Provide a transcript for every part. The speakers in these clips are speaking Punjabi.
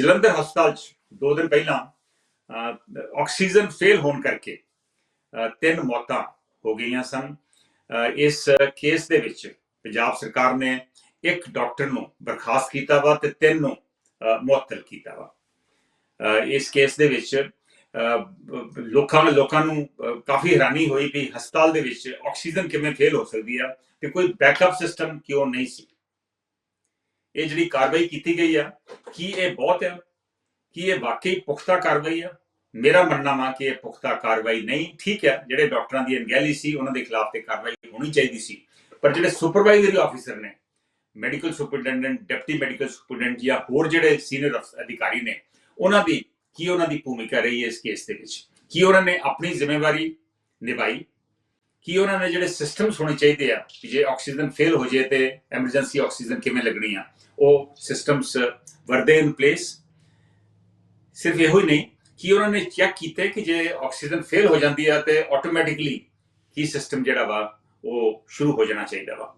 ਜਲੰਧਰ ਹਸਪਤਾਲ 'ਚ ਦੋ ਦਿਨ ਪਹਿਲਾਂ ਅਹ, ਆਕਸੀਜਨ ਫੇਲ ਹੋਣ ਕਰਕੇ ਤਿੰਨ ਮੌਤਾਂ ਹੋ ਗਈਆਂ ਸਨ। ਇਸ ਕੇਸ ਦੇ ਵਿੱਚ ਪੰਜਾਬ ਸਰਕਾਰ ਨੇ ਇੱਕ ਡਾਕਟਰ ਨੂੰ ਬਰਖਾਸਤ ਕੀਤਾ ਵਾ ਤੇ ਤਿੰਨ ਨੂੰ ਮੁਅੱਤਲ ਕੀਤਾ ਵਾ। ਅਹ, ਇਸ ਕੇਸ ਦੇ ਵਿੱਚ ਅਹ, ਲੋਕਾਂ ਨੂੰ ਲੋਕਾਂ ਨੂੰ ਕਾਫੀ ਹੈਰਾਨੀ ਹੋਈ ਵੀ ਹਸਪਤਾਲ ਦੇ ਵਿੱਚ ਆਕਸੀਜਨ ਕਿਵੇਂ ਫੇਲ ਹੋ ਸਕਦੀ ਆ ਤੇ ਕੋਈ ਬੈਕਅਪ ਸਿਸਟਮ ਕਿਉਂ ਨਹੀਂ ਸੀ? ਇਹ ਜਿਹੜੀ ਕਾਰਵਾਈ ਕੀਤੀ ਗਈ ਆ, ਕੀ ਇਹ ਬਹੁਤ ਆ? ਕੀ ਇਹ ਵਾਕਈ ਪੁਖਤਾ ਕਾਰਵਾਈ ਆ? ਮੇਰਾ ਮੰਨਣਾ ਵਾ ਕਿ ਇਹ ਪੁਖਤਾ ਕਾਰਵਾਈ ਨਹੀਂ, ਠੀਕ ਹੈ ਜਿਹੜੇ ਡਾਕਟਰਾਂ ਦੀ ਅਣਗਹਿਲੀ ਸੀ, ਉਹਨਾਂ ਦੇ ਖਿਲਾਫ ਤੇ ਕਾਰਵਾਈ ਹੋਣੀ ਚਾਹੀਦੀ ਸੀ। ਪਰ ਜਿਹੜੇ ਸੁਪਰਵਾਈਜ਼ਰੀ ਆਫੀਸਰ ਨੇ medical superintendent deputy medical superintendent ਜਾਂ ਹੋਰ ਜਿਹੜੇ ਸੀਨੀਅਰ ਅਧਿਕਾਰੀ ਨੇ, ਉਹਨਾਂ ਦੀ ਕੀ ਉਹਨਾਂ ਦੀ ਭੂਮਿਕਾ ਰਹੀ ਹੈ ਇਸ ਕੇਸ ਦੇ ਵਿੱਚ? ਕੀ ਉਹਨਾਂ ਨੇ ਆਪਣੀ ਜ਼ਿੰਮੇਵਾਰੀ ਨਿਭਾਈ? ਕੀ ਉਹਨਾਂ ਨੇ ਜਿਹੜੇ ਸਿਸਟਮਸ ਹੋਣੇ ਚਾਹੀਦੇ ਆ ਕਿ ਜੇ ਆਕਸੀਜਨ ਫੇਲ ਹੋ ਜੇ ਤੇ ਐਮਰਜੈਂਸੀ ਆਕਸੀਜਨ ਕਿਵੇਂ ਲੱਗਣੀ ਆ, ਉਹ ਸਿਸਟਮਸ ਵਰਦੇ ਇਨ ਪਲੇਸ ਸਿਰਫ ਇਹੋ ਹੀ ਨਹੀਂ, ਕਿ ਉਹਨਾਂ ਨੇ ਚੈੱਕ ਕੀਤਾ ਕਿ ਜੇ ਆਕਸੀਜਨ ਫੇਲ ਹੋ ਜਾਂਦੀ ਆ ਤੇ ਆਟੋਮੈਟਿਕਲੀ ਕੀ ਸਿਸਟਮ ਜਿਹੜਾ ਵਾ, ਉਹ ਸ਼ੁਰੂ ਹੋ ਜਾਣਾ ਚਾਹੀਦਾ ਵਾ।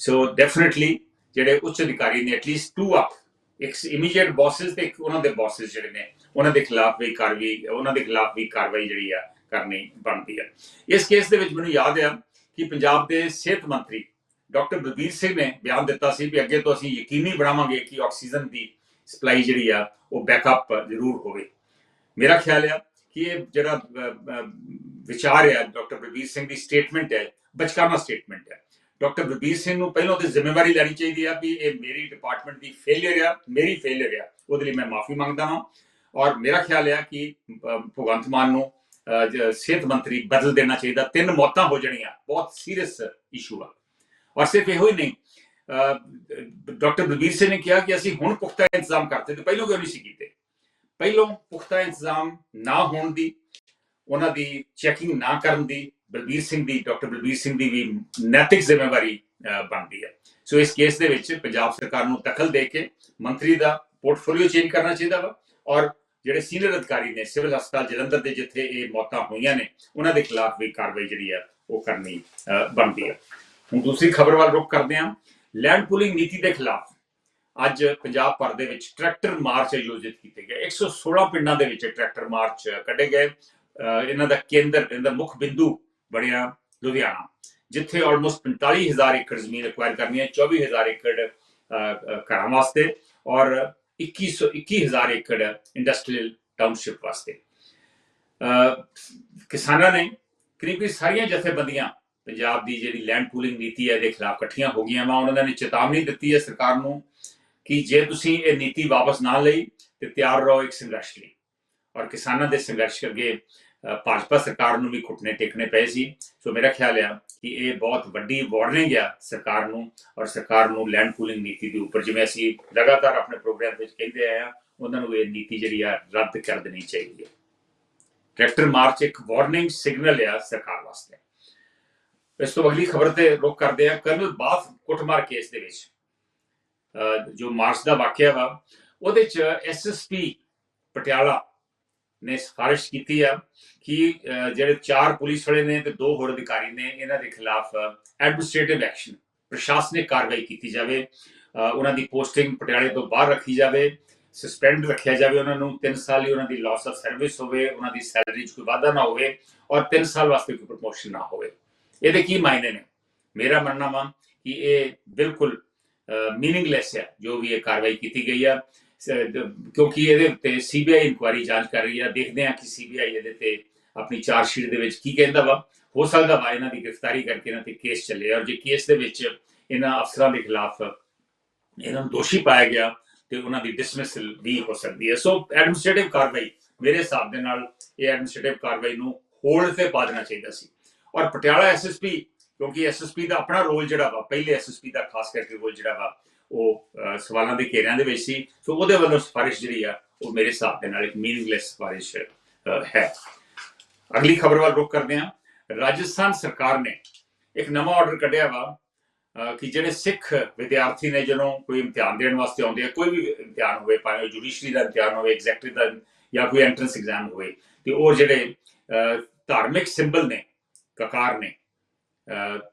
ਸੋ ਡੈਫੀਨਿਟਲੀ ਜਿਹੜੇ ਉੱਚ ਅਧਿਕਾਰੀ ਨੇ ਐਟਲੀਸਟ ਟੂ ਅਪ ਇੱਕ ਇਮੀਡੀਏਟ ਬੌਸਸ ਤੇ ਇੱਕ ਉਹਨਾਂ ਦੇ ਬੌਸਸ ਜਿਹੜੇ ਨੇ, ਉਹਨਾਂ ਦੇ ਖਿਲਾਫ ਵੀ ਕਾਰਵਾਈ, ਉਹਨਾਂ ਦੇ ਖਿਲਾਫ ਵੀ ਕਾਰਵਾਈ ਜਿਹੜੀ ਆ ਕਰਨੀ ਬਣਦੀ ਹੈ। ਇਸ ਕੇਸ ਦੇ ਵਿੱਚ ਮੈਨੂੰ ਯਾਦ ਆ ਕਿ ਪੰਜਾਬ ਦੇ ਸਿਹਤ ਮੰਤਰੀ ਡਾਕਟਰ ਬਲਬੀਰ ਸਿੰਘ ਨੇ ਬਿਆਨ ਦਿੱਤਾ ਸੀ ਵੀ ਅੱਗੇ ਤੋਂ ਅਸੀਂ ਯਕੀਨੀ ਬਣਾਵਾਂਗੇ ਕਿ ਆਕਸੀਜਨ ਦੀ ਸਪਲਾਈ ਜਿਹੜੀ ਆ, ਉਹ ਬੈਕਅਪ ਜ਼ਰੂਰ ਹੋਵੇ। ਮੇਰਾ ਖਿਆਲ ਆ ਕਿ ਇਹ ਜਿਹੜਾ ਵਿਚਾਰ ਹੈ ਡਾਕਟਰ ਬਲਬੀਰ ਸਿੰਘ ਦੀ ਸਟੇਟਮੈਂਟ ਹੈ, ਬਚਕਾਨਾ ਸਟੇਟਮੈਂਟ ਹੈ। ਡਾਕਟਰ ਬਲਬੀਰ ਸਿੰਘ ਨੂੰ ਪਹਿਲਾਂ ਤੇ ਜ਼ਿੰਮੇਵਾਰੀ ਲੈਣੀ ਚਾਹੀਦੀ ਆ ਵੀ ਇਹ ਮੇਰੀ ਡਿਪਾਰਟਮੈਂਟ ਦੀ ਫੇਲਿਅਰ ਆ, ਮੇਰੀ ਫੇਲਿਅਰ ਆ, ਉਹਦੇ ਲਈ ਮੈਂ ਮਾਫੀ ਮੰਗਦਾ ਹਾਂ। ਔਰ ਮੇਰਾ ਖਿਆਲ ਆ ਕਿ ਭਗਵੰਤ ਮਾਨ ਨੂੰ ਸਿਹਤ ਮੰਤਰੀ ਬਦਲ ਦੇਣਾ ਚਾਹੀਦਾ। ਤਿੰਨ ਮੌਤਾਂ ਹੋ ਜਾਣੀਆਂ। ਬਹੁਤ ਸੀਰੀਅਸ ਇਸ਼ੂ ਆ। ਔਰ ਸਿਰਫ ਇਹੋ ਹੀ ਨਹੀਂ ਡਾਕਟਰ ਬਲਬੀਰ ਸਿੰਘ ਨੇ ਕਿਹਾ ਕਿ ਅਸੀਂ ਹੁਣ ਪੁਖਤਾ ਇੰਤਜ਼ਾਮ ਕਰਤੇ ਤੇ ਪਹਿਲਾਂ ਕਿਉਂ ਨਹੀਂ ਸੀ ਕੀਤੇ? ਪਹਿਲਾਂ ਪੁਖਤਾ ਇੰਤਜ਼ਾਮ ਨਾ ਹੋਣ ਦੀ ਉਹਨਾਂ ਦੀ ਚੈਕਿੰਗ ਨਾ ਕਰਨ ਦੀ ਬਲਬੀਰ ਸਿੰਘ ਦੀ ਡਾਕਟਰ ਬਲਬੀਰ ਸਿੰਘ ਦੀ ਵੀ ਨੈਤਿਕ ਜ਼ਿੰਮੇਵਾਰੀ ਅਹ, ਬਣਦੀ ਹੈ ਸੋ ਇਸ ਕੇਸ ਦੇ ਵਿੱਚ ਪੰਜਾਬ ਸਰਕਾਰ ਨੂੰ ਦਖਲ ਦੇ ਕੇ ਮੰਤਰੀ ਦਾ ਪੋਰਟਫੋਲੀਓ ਚੇਂਜ ਕਰਨਾ ਚਾਹੀਦਾ ਵਾ। ਔਰ ਜਿਹੜੇ ਸੀਨੀਅਰ ਅਧਿਕਾਰੀ ਨੇ ਸਿਵਲ ਹਸਪਤਾਲ ਜਲੰਧਰ ਦੇ ਜਿੱਥੇ ਇਹ ਮੌਤਾਂ ਹੋਈਆਂ ਨੇ ਉਹਨਾਂ ਦੇ ਖਿਲਾਫ ਵੀ ਕਾਰਵਾਈ ਜਿਹੜੀ ਆ ਉਹ ਕਰਨੀ ਬਣਦੀ ਹੈ। ਹੁਣ ਦੂਸਰੀ ਖਬਰ ਵੱਲ ਰੁਕ ਕਰਦੇ ਹਾਂ। ਲੈਂਡ ਪੂਲਿੰਗ ਨੀਤੀ ਦੇ ਖਿਲਾਫ ਅੱਜ ਪੰਜਾਬ ਭਰ ਦੇ ਵਿੱਚ ਟਰੈਕਟਰ ਮਾਰਚ ਆਯੋਜਿਤ ਕੀਤੇ ਗਏ। 116 ਪਿੰਡਾਂ ਦੇ ਵਿੱਚ ਟਰੈਕਟਰ ਮਾਰਚ ਕੱਢੇ ਗਏ। ਅਹ ਇਹਨਾਂ ਦਾ ਕੇਂਦਰ ਇਹਦਾ ਮੁੱਖ ਬਿੰਦੂ ਬਣਿਆ ਲੁਧਿਆਣਾ ਜਿੱਥੇ ਆਲਮੋਸਟ 45000 ਏਕੜ ਜ਼ਮੀਨ ਐਕਵਾਇਰ ਕਰਨੀ ਹੈ 24000 ਏਕੜ ਅਹ, ਘਰਾਂ ਵਾਸਤੇ। ਔਰ 21000 ਏਕੜ ਇੰਡਸਟਰੀਅਲ ਟਾਊਨਸ਼ਿਪ ਵਾਸਤੇ ਕਿਸਾਨਾਂ ਨੇ ਕਰੀਬ ਕਰੀਬ ਸਾਰੀਆਂ ਜਥੇਬੰਦੀਆਂ ਪੰਜਾਬ ਦੀ ਜਿਹੜੀ ਲੈਂਡ ਪੂਲਿੰਗ ਨੀਤੀ ਹੈ ਇਹਦੇ ਖਿਲਾਫ ਇਕੱਠੀਆਂ ਹੋ ਗਈਆਂ ਵਾ ਉਹਨਾਂ ਨੇ ਚੇਤਾਵਨੀ ਦਿੱਤੀ ਹੈ ਸਰਕਾਰ ਨੂੰ ਕਿ ਜੇ ਤੁਸੀਂ ਇਹ ਨੀਤੀ ਵਾਪਸ ਨਾ ਲਈ ਤੇ ਤਿਆਰ ਰਹੋ ਇੱਕ ਸੰਘਰਸ਼ ਲਈ ਔਰ ਕਿਸਾਨਾਂ ਦੇ ਸੰਘਰਸ਼ ਅੱਗੇ ਭਾਜਪਾ ਸਰਕਾਰ ਨੂੰ ਵੀ ਘੁੱਟਨੇ ਟੇਕਣੇ ਪਏ ਸੀ। ਸੋ ਮੇਰਾ ਖਿਆਲ ਆ ਕਿ ਇਹ ਬਹੁਤ ਵੱਡੀ ਵਾਰਨਿੰਗ ਆ ਸਰਕਾਰ ਨੂੰ ਔਰ ਸਰਕਾਰ ਨੂੰ ਲੈਂਡ ਪੂਲਿੰਗ ਨੀਤੀ ਦੇ ਉੱਪਰ। ਜਿਵੇਂ ਅਸੀਂ ਲਗਾਤਾਰ ਆਪਣੇ ਪ੍ਰੋਗਰਾਮ ਵਿੱਚ ਕਹਿੰਦੇ ਆਏ ਆ, ਉਹਨਾਂ ਨੂੰ ਇਹ ਨੀਤੀ ਜਿਹੜੀ ਆ ਰੱਦ ਕਰ ਦੇਣੀ ਚਾਹੀਦੀ ਹੈ ਟਰੈਕਟਰ ਮਾਰਚ ਇੱਕ ਵਾਰਨਿੰਗ ਸਿਗਨਲ ਆ ਸਰਕਾਰ ਵਾਸਤੇ। ਇਸ ਤੋਂ ਅਗਲੀ ਖਬਰ ਤੇ ਰੁਕ ਕਰਦੇ ਆ ਕਰਨਲ ਬਾਫ ਕੁੱਟਮਾਰ ਕੇਸ ਦੇ ਵਿੱਚ। ਜੋ ਮਾਰਚ ਦਾ ਵਾਕਿਆ ਵਾ, ਉਹਦੇ ਚ ਐਸਐਸਪੀ ਪਟਿਆਲਾ ਨੇ ਸਿਫਾਰਿਸ਼ ਕੀਤੀ ਆ ਕਿ ਜਿਹੜੇ ਚਾਰ ਪੁਲਿਸ ਵਾਲੇ ਨੇ ਤੇ ਦੋ ਹੋਰ ਅਧਿਕਾਰੀ ਨੇ, ਇਹਨਾਂ ਦੇ ਖਿਲਾਫ ਐਡਮਿਨਿਸਟ੍ਰੇਟਿਵ ਐਕਸ਼ਨ ਪ੍ਰਸ਼ਾਸਨਿਕ ਕਾਰਵਾਈ ਕੀਤੀ ਜਾਵੇ। ਉਹਨਾਂ ਦੀ ਪੋਸਟਿੰਗ ਪਟਿਆਲੇ ਤੋਂ ਬਾਹਰ ਰੱਖੀ ਜਾਵੇ ਸਸਪੈਂਡ ਰੱਖਿਆ ਜਾਵੇ ਉਹਨਾਂ ਨੂੰ 3 ਸਾਲ ਹੀ ਉਹਨਾਂ ਦੀ ਲਾਸ ਆਫ ਸਰਵਿਸ ਹੋਵੇ, ਉਹਨਾਂ ਦੀ ਸੈਲਰੀ 'ਚ ਕੋਈ ਵਾਧਾ ਨਾ ਹੋਵੇ ਔਰ 3 ਸਾਲ ਵਾਸਤੇ ਕੋਈ ਪ੍ਰਮੋਸ਼ਨ ਨਾ ਹੋਵੇ। ਇਹਦੇ ਕੀ ਮਾਇਨੇ ਨੇ? ਮੇਰਾ ਮੰਨਣਾ ਵਾ ਕਿ ਇਹ ਬਿਲਕੁਲ ਮੀਨਿੰਗਲੈਸ ਹੈ ਜੋ ਵੀ ਇਹ ਕਾਰਵਾਈ ਕੀਤੀ ਗਈ ਆ। ਕਿਉਂਕਿ ਇਹਦੇ ਉੱਤੇ ਸੀਬੀਆਈ ਇਨਕੁਆਇਰੀ ਜਾਂਚ ਕਰ ਰਹੀ ਆ, ਦੇਖਦੇ ਆ ਕਿ ਸੀਬੀਆਈ ਇਹਦੇ ਤੇ ਆਪਣੀ ਚਾਰਜ ਸ਼ੀਟ ਦੇ ਵਿੱਚ ਕੀ ਕਹਿੰਦਾ ਵਾ। ਹੋ ਸਕਦਾ ਵਾ ਇਹਨਾਂ ਦੀ ਗ੍ਰਿਫਤਾਰੀ ਕਰਕੇ ਇਹਨਾਂ ਤੇ ਕੇਸ ਚੱਲੇ ਔਰ ਜੇ ਕੇਸ ਦੇ ਵਿੱਚ ਇਹਨਾਂ ਅਫਸਰਾਂ ਦੇ ਖਿਲਾਫ ਇਹਨਾਂ ਨੂੰ ਦੋਸ਼ੀ ਪਾਇਆ ਗਿਆ ਤੇ ਉਹਨਾਂ ਦੀ ਡਿਸਮਿਸਲ ਵੀ ਹੋ ਸਕਦੀ ਹੈ। ਸੋ ਐਡਮਿਨਿਸਟ੍ਰੇਟਿਵ ਕਾਰਵਾਈ ਮੇਰੇ ਹਿਸਾਬ ਦੇ ਨਾਲ ਇਹ ਐਡਮਿਨਿਸਟ੍ਰੇਟਿਵ ਕਾਰਵਾਈ ਨੂੰ ਹੋਲਡ ਤੇ ਪਾ ਦੇਣਾ ਚਾਹੀਦਾ ਸੀ। ਔਰ ਪਟਿਆਲਾ ਐਸਐਸਪੀ ਕਿਉਂਕਿ ਐਸਐਸਪੀ ਦਾ ਆਪਣਾ ਰੋਲ ਜਿਹੜਾ ਵਾ, ਪਹਿਲੇ ਐਸਐਸਪੀ ਦਾ ਖਾਸ ਕਰਕੇ ਰੋਲ ਜਿਹੜਾ ਵਾ ਉਹ ਸਵਾਲਾਂ ਦੇ ਘੇਰਿਆਂ ਦੇ ਵਿੱਚ ਸੀ। ਸੋ ਉਹਦੇ ਵੱਲੋਂ ਸਿਫਾਰਿਸ਼ ਜਿਹੜੀ ਆ, ਉਹ ਮੇਰੇ ਹਿਸਾਬ ਦੇ ਨਾਲ ਇੱਕ ਮੀਨਿੰਗਲੈਸ ਸਿਫਾਰਿਸ਼ ਹੈ। ਅਗਲੀ ਖਬਰ ਵੱਲ ਰੁਕ ਕਰਦੇ ਹਾਂ। ਰਾਜਸਥਾਨ ਸਰਕਾਰ ਨੇ ਇੱਕ ਨਵਾਂ ਆਰਡਰ ਕੱਢਿਆ ਵਾ ਕਿ ਜਿਹੜੇ ਸਿੱਖ ਵਿਦਿਆਰਥੀ ਨੇ ਜਦੋਂ ਕੋਈ ਇਮਤਿਹਾਨ ਦੇਣ ਵਾਸਤੇ ਆਉਂਦੇ ਆ, ਕੋਈ ਵੀ ਇਮਤਿਹਾਨ ਹੋਵੇ, ਭਾਵੇਂ ਜੁਡੀਸ਼ਰੀ ਦਾ ਇਮਤਿਹਾਨ ਹੋਵੇ ਐਗਜ਼ੈਕਟਿਵ ਦਾ ਜਾਂ ਕੋਈ ਐਂਟਰੈਂਸ ਐਗਜ਼ਾਮ ਹੋਵੇ, ਤੇ ਉਹ ਜਿਹੜੇ ਧਾਰਮਿਕ ਸਿੰਬਲ ਨੇ, ਕਕਾਰ ਨੇ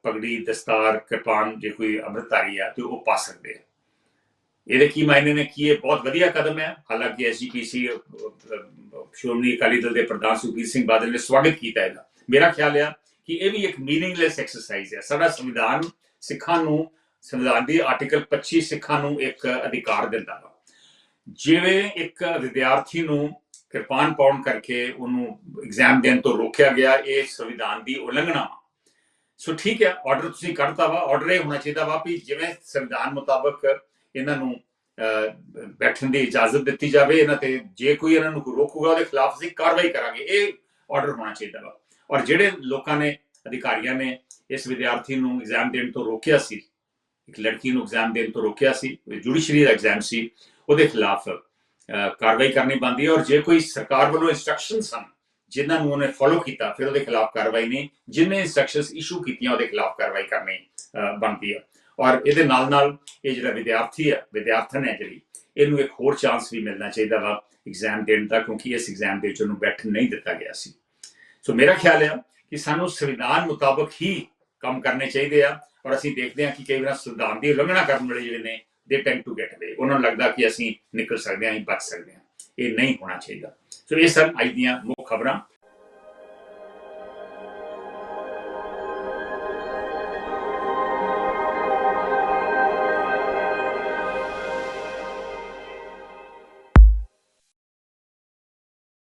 ਪਗੜੀ, ਦਸਤਾਰ, ਕਿਰਪਾਨ, ਜੇ ਕੋਈ ਅੰਮ੍ਰਿਤਧਾਰੀ ਆ, ਤੇ ਉਹ ਪਾ ਸਕਦੇ ਆ। ਇਹਦੇ ਕੀ ਮਾਇਨੇ ਨੇ, ਕੀ ਇਹ ਬਹੁਤ ਵਧੀਆ ਕਦਮ ਹੈ। ਹਾਲਾਂਕਿ ਐਸਜੀਪੀਸੀ ਸ਼੍ਰੋਮਣੀ ਅਕਾਲੀ ਦਲ ਦੇ ਪ੍ਰਧਾਨ ਸੁਖਬੀਰ ਸਿੰਘ ਬਾਦਲ ਨੇ ਸਵਾਗਤ ਕੀਤਾ ਇਹਦਾ। ਮੇਰਾ ਖਿਆਲ ਆ ਕਿ ਇਹ ਵੀ ਇੱਕ ਮੀਨਿੰਗਲੈਸ ਐਕਸਰਸਾਈਜ਼ ਹੈ। ਸਾਡਾ ਸੰਵਿਧਾਨ ਸਿੱਖਾਂ ਨੂੰ, ਸੰਵਿਧਾਨ ਦੀ ਆਰਟੀਕਲ 25 ਸਿੱਖਾਂ ਨੂੰ ਇੱਕ ਅਧਿਕਾਰ ਦਿੰਦਾ ਵਾ। ਜਿਵੇਂ ਇੱਕ ਵਿਦਿਆਰਥੀ ਨੂੰ ਕਿਰਪਾਨ ਪਾਉਣ ਕਰਕੇ ਉਹਨੂੰ ਐਗਜ਼ਾਮ ਦੇਣ ਤੋਂ ਰੋਕਿਆ ਗਿਆ, ਇਹ ਸੰਵਿਧਾਨ ਦੀ ਉਲੰਘਣਾ ਵਾ। ਸੋ ਠੀਕ ਹੈ ਆਰਡਰ ਤੁਸੀਂ ਕੱਢਤਾ ਵਾ ਆਰਡਰ ਇਹ ਹੋਣਾ ਚਾਹੀਦਾ ਵਾ ਵੀ ਜਿਵੇਂ ਸੰਵਿਧਾਨ ਮੁਤਾਬਕ ਇਹਨਾਂ ਨੂੰ ਬੈਠਣ ਦੀ ਇਜਾਜ਼ਤ ਦਿੱਤੀ ਜਾਵੇ ਇਹਨਾਂ ਤੇ ਜੇ ਕੋਈ ਇਹਨਾਂ ਨੂੰ ਰੋਕੂਗਾ ਉਹਦੇ ਖਿਲਾਫ ਅਸੀਂ ਕਾਰਵਾਈ ਕਰਾਂਗੇ ਇਹ ਆਰਡਰ ਹੋਣਾ ਚਾਹੀਦਾ ਵਾ ਔਰ ਜਿਹੜੇ ਲੋਕਾਂ ਨੇ ਅਧਿਕਾਰੀਆਂ ਨੇ ਇਸ ਵਿਦਿਆਰਥੀ ਨੂੰ ਐਗਜ਼ਾਮ ਦੇਣ ਤੋਂ ਰੋਕਿਆ ਸੀ ਇੱਕ ਲੜਕੀ ਨੂੰ ਐਗਜ਼ਾਮ ਦੇਣ ਤੋਂ ਰੋਕਿਆ ਸੀ ਜੁਡੀਸ਼ਰੀ ਦਾ ਐਗਜ਼ਾਮ ਸੀ ਉਹਦੇ ਖਿਲਾਫ ਕਾਰਵਾਈ ਕਰਨੀ ਬਣਦੀ ਹੈ ਔਰ ਜੇ ਕੋਈ ਸਰਕਾਰ ਵੱਲੋਂ ਇਨਸਟਰਕਸ਼ਨਸ ਹਨ ਜਿਨ੍ਹਾਂ ਨੂੰ ਉਹਨੇ ਫੋਲੋ ਕੀਤਾ, ਫਿਰ ਉਹਦੇ ਖਿਲਾਫ ਕਾਰਵਾਈ ਨਹੀਂ, ਜਿਨੇ ਇਨਸਟਰਕਸ਼ਨਸ ਇਸ਼ੂ ਕੀਤੀਆਂ, ਉਹਦੇ ਖਿਲਾਫ ਕਾਰਵਾਈ ਕਰਨੀ ਬਣਦੀ ਆ। ਔਰ ਇਹਦੇ ਨਾਲ ਨਾਲ ਇਹ ਜਿਹੜਾ ਵਿਦਿਆਰਥੀ ਆ ਵਿਦਿਆਰਥਣ ਹੈ ਜਿਹੜੀ, ਇਹਨੂੰ ਇੱਕ ਹੋਰ ਚਾਂਸ ਵੀ ਮਿਲਣਾ ਚਾਹੀਦਾ ਵਾ ਐਗਜ਼ਾਮ ਦੇਣ ਦਾ, ਕਿਉਂਕਿ ਇਸ ਐਗਜ਼ਾਮ ਦੇ ਵਿੱਚ ਉਹਨੂੰ ਬੈਠਣ ਨਹੀਂ ਦਿੱਤਾ ਗਿਆ ਸੀ। ਸੋ ਮੇਰਾ ਖਿਆਲ ਹੈ ਕਿ ਸਾਨੂੰ ਸੰਵਿਧਾਨ ਮੁਤਾਬਕ ਹੀ ਕੰਮ ਕਰਨੇ ਚਾਹੀਦੇ ਆ, ਔਰ ਅਸੀਂ ਦੇਖਦੇ ਹਾਂ ਕਿ ਕਈ ਵਾਰ ਸੰਵਿਧਾਨ ਦੀ ਉਲੰਘਣਾ ਕਰਨ ਵਾਲੇ ਜਿਹੜੇ ਨੇ ਦੇ ਟੈਂਡ ਟੂ ਗੈਟ ਅਵੇ ਉਹਨਾਂ ਨੂੰ ਲੱਗਦਾ ਕਿ ਅਸੀਂ ਨਿਕਲ ਸਕਦੇ ਹਾਂ, ਅਸੀਂ ਬਚ ਸਕਦੇ ਹਾਂ। ਇਹ ਨਹੀਂ ਹੋਣਾ ਚਾਹੀਦਾ। ਸੋ ਇਹ ਸਨ ਅੱਜ ਦੀਆਂ ਮੁੱਖ ਖਬਰਾਂ।